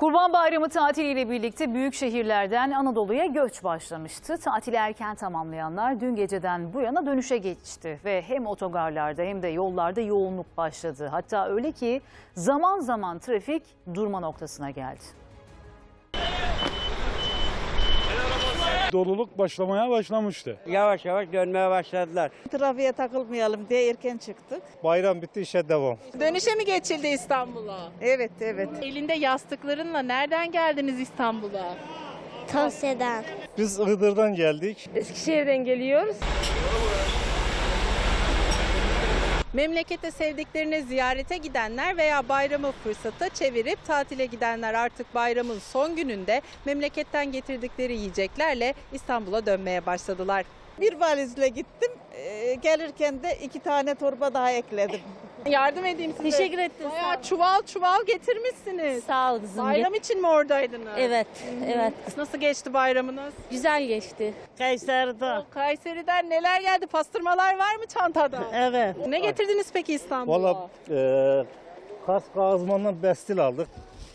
Kurban Bayramı tatiliyle birlikte büyük şehirlerden Anadolu'ya göç başlamıştı. Tatili erken tamamlayanlar dün geceden bu yana dönüşe geçti ve hem otogarlarda hem de yollarda yoğunluk başladı. Hatta öyle ki zaman zaman trafik durma noktasına geldi. Doluluk başlamaya başlamıştı. Yavaş yavaş dönmeye başladılar. Trafiğe takılmayalım diye erken çıktık. Bayram bitti işe devam. Dönüşe mi geçildi İstanbul'a? Evet evet. Elinde yastıklarınla nereden geldiniz İstanbul'a? Tavsiyeden. Biz Iğdır'dan geldik. Eskişehir'den geliyoruz. Memlekete sevdiklerini ziyarete gidenler veya bayramı fırsata çevirip tatile gidenler artık bayramın son gününde memleketten getirdikleri yiyeceklerle İstanbul'a dönmeye başladılar. Bir valizle gittim. Ee, gelirken de iki tane torba daha ekledim. Yardım edeyim size. Teşekkür ettim. Bayağı çuval çuval getirmişsiniz. Sağ ol kızım. Bayram için mi oradaydınız? Evet, evet. Nasıl geçti bayramınız? Güzel geçti. Kayseri'de. Kayseri'den neler geldi? Pastırmalar var mı çantada? Evet. Ne getirdiniz peki İstanbul'a? Valla e, Kars Kazman'dan bestil aldık.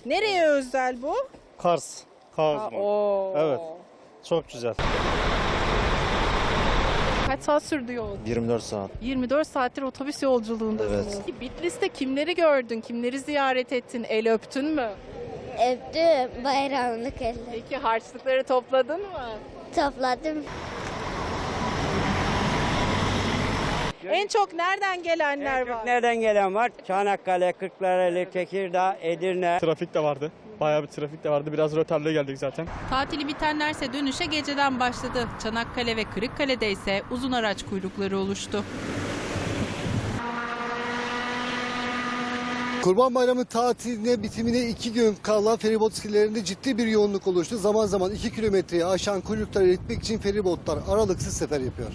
Nereye özel bu? Kars Kazman. Oo. Evet. Çok güzel. Kaç saat sürdü yol? 24 saat. 24 saattir otobüs yolculuğundasınız. Bitlis'te kimleri gördün? Kimleri ziyaret ettin? El öptün mü? Öptüm bayramlık elle. Peki harçlıkları topladın mı? Topladım. En çok nereden gelenler En çok var? Nereden gelen var? Çanakkale, Kırklareli, Tekirdağ, Edirne. Trafik de vardı. Bayağı bir trafik de vardı. Biraz rötarlı geldik zaten. Tatili bitenlerse dönüşe geceden başladı. Çanakkale ve Kırıkkale'de ise uzun araç kuyrukları oluştu. Kurban Bayramı tatiline bitimine iki gün kala feribot iskelelerinde ciddi bir yoğunluk oluştu. Zaman zaman 2 kilometreyi aşan kuyrukları eritmek için feribotlar aralıksız sefer yapıyor.